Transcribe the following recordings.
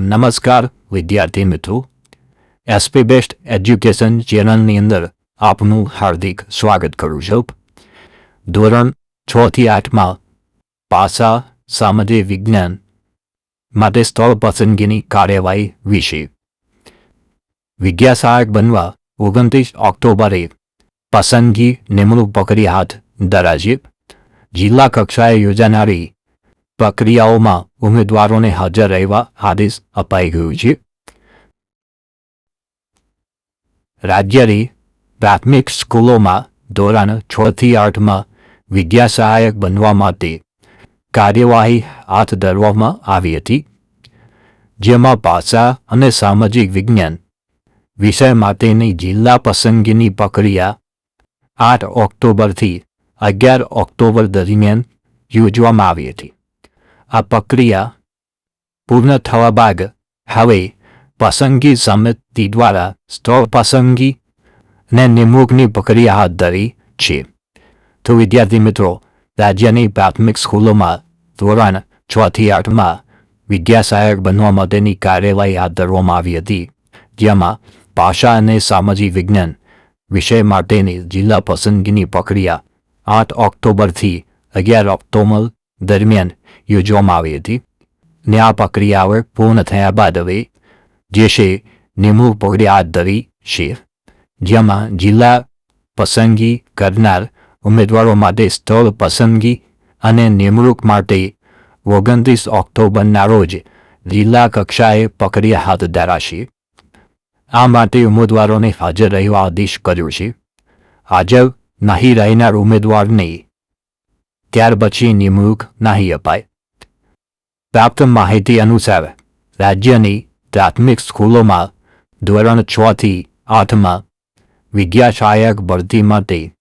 નમસ્કાર, વિદ્યાર્થી મિત્રો. એસપી બેસ્ટ એજ્યુકેશન ચેનલની અંદર આપનું હાર્દિક સ્વાગત કરું છું. ધોરણ છ થી આઠમાં પાસા સામાજિક વિજ્ઞાન માટે સ્થળ પસંદગીની કાર્યવાહી વિશે. વિદ્યાસહાયક બનવા ઓગણત્રીસ ઓક્ટોબરે પસંદગી નિમણૂક પ્રક્રિયા હાથ ધરાશે. જિલ્લા કક્ષાએ યોજાનારી પ્રક્રિયાઓમાં ઉમેદવારોને હાજર રહેવા આદેશ અપાઈ ગયો છે. રાજ્યની પ્રાથમિક સ્કૂલોમાં ધોરણ છ થી આઠમાં વિદ્યા સહાયક બનવા માટે કાર્યવાહી હાથ ધરવામાં આવી હતી, જેમાં ભાષા અને સામાજિક વિજ્ઞાન, વિષય માટેની જિલ્લા પસંદગીની પ્રક્રિયા આઠ ઓક્ટોબરથી અગિયાર ઓક્ટોબર દરમિયાન યોજવામાં આવી હતી. આ પ્રક્રિયા પૂર્ણ થવા બાદ હવે પસંદગી સમિતિ દ્વારા સ્થળ પસંદગી ને નિમણૂકની પ્રક્રિયા હાથ ધરી છે. તો વિદ્યાર્થી મિત્રો, રાજ્યની પ્રાથમિક સ્કૂલોમાં ધોરણ છ થી આઠમાં વિદ્યાસહાયક બનવા માટેની કાર્યવાહી હાથ ધરવામાં આવી હતી, જેમાં ભાષા અને સામાજિક વિજ્ઞાન વિષય માટેની જિલ્લા પસંદગીની પ્રક્રિયા આઠ ઓક્ટોબરથી અગિયાર ઓક્ટોબર દરમિયાન યોજવામાં આવી હતી. ને આ પ્રક્રિયાઓ પૂર્ણ થયા બાદ હવે જે છે નિમણૂક પ્રક્રિયા હાથ ધરી છે. જેમાં જિલ્લા પસંદગી કરનાર ઉમેદવારો માટે સ્થળ પસંદગી અને નિમણૂક માટે ઓગણત્રીસ ઓક્ટોબરના રોજ જિલ્લા કક્ષાએ પ્રક્રિયા હાથ ધરાશે. આ માટે ઉમેદવારોને હાજર રહેવા આદેશ કર્યો છે. હાજર નહીં રહેનાર ઉમેદવારને ત્યાર પછી નિમણૂક નહીં અપાય. પ્રાપ્ત માહિતી અનુસાર, રાજ્યની પ્રાથમિક સ્કૂલોમાં ધોરણ છ થી આઠમાં વિદ્યા સહાયક ભરતી માટે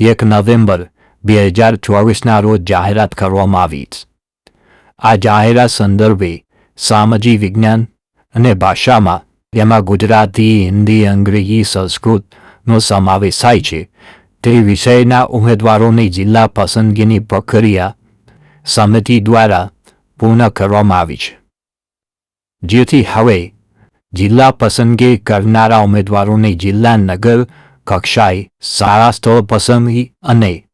એક નવેમ્બર બે હજાર ચોવીસના રોજ જાહેરાત કરવામાં આવી આ જાહેરાત સંદર્ભે સામાજિક વિજ્ઞાન અને ભાષામાં તેમાં ગુજરાતી, હિન્દી, અંગ્રેજી, સંસ્કૃતનો સમાવેશ થાય છે. તે વિષયના ઉમેદવારોની જિલ્લા પસંદગીની પ્રક્રિયા સમિતિ દ્વારા પૂર્ણ કરવામાં આવી છે. જેથી હવે જિલ્લા પસંદગી કરનારા ઉમેદવારોની જિલ્લા નગર, કક્ષાએ સારા સ્થળ પસંદગી અને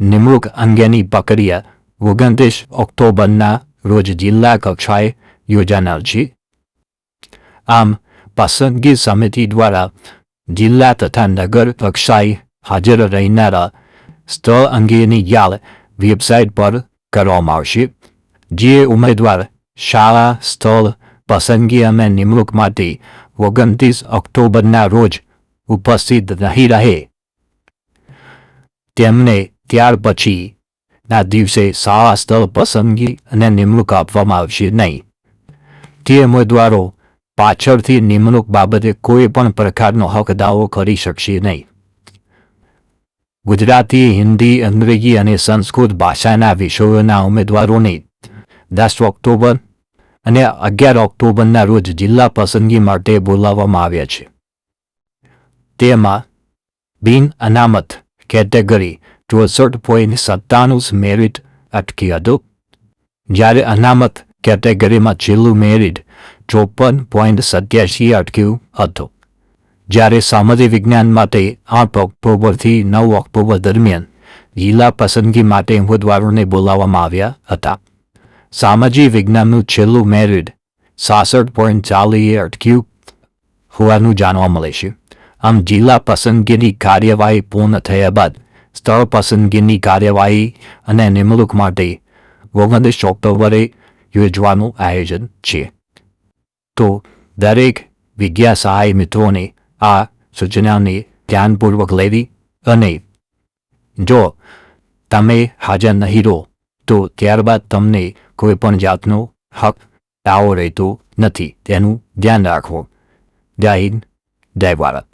નિમણૂક અંગેની પ્રક્રિયા ઓગણત્રીસ ઓક્ટોબરના રોજ જિલ્લા કક્ષાએ યોજાનાર છે. આમ, પસંદગી સમિતિ દ્વારા જિલ્લા તથા નગર કક્ષાએ હાજર રહેનારા સ્થળ અંગેની યાદ વેબસાઇટ પર કરવામાં આવશે જે ઉમેદવાર શાળા સ્થળ પસંદગી અને નિમણૂક માટે ઓગણત્રીસ ઓક્ટોબરના રોજ ઉપસ્થિત નહીં રહે તેમને ત્યાર પછી ના દિવસે શાળા સ્થળ પસંદગી અને નિમણૂક આપવામાં આવશે નહીં તે ઉમેદવારો પાછળથી નિમણૂક બાબતે કોઈ પણ પ્રકારનો હક દાવો કરી શકશે નહીં ગુજરાતી, હિન્દી, અંગ્રેજી અને સંસ્કૃત ભાષાના વિષયોના ઉમેદવારોને દસ ઓક્ટોબર અને અગિયાર ઓક્ટોબરના રોજ જિલ્લા પસંદગી માટે બોલાવવામાં આવ્યા છે. તેમાં બિન અનામત કેટેગરી ચોસઠ પોઈન્ટ સત્તાણું મેરિટ અટકી હતું. જ્યારે અનામત કેટેગરીમાં છેલ્લું મેરિટ ચોપન પોઈન્ટ સત્યાસી અટક્યું હતું. જ્યારે સામાજિક વિજ્ઞાન માટે આઠ ઓક્ટોબરથી નવ ઓક્ટોબર દરમિયાન જિલ્લા પસંદગી માટે ઉમેદવારોને બોલાવવામાં આવ્યા હતા. સામાજિક વિજ્ઞાનનું છેલ્લું મેરિટ સાસઠ પોઈન્ટ ચાલીએ અટક્યું હોવાનું જાણવા મળે છે. આમ જિલ્લા પસંદગીની કાર્યવાહી પૂર્ણ થયા બાદ સ્થળ પસંદગીની કાર્યવાહી અને નિમણૂક માટે ઓગણત્રીસ ઓક્ટોબરે યોજવાનું આયોજન છે. તો દરેક વિદ્યા સહાય મિત્રોને આ સૂચનાને ધ્યાનપૂર્વક લેવી અને જો તમે હાજર નહીં રહો, તો ત્યારબાદ તમને કોઈ પણ જાતનો હક દાવો રહેતો નથી. તેનું ધ્યાન રાખવો જય હિન્દ. જય ભારત.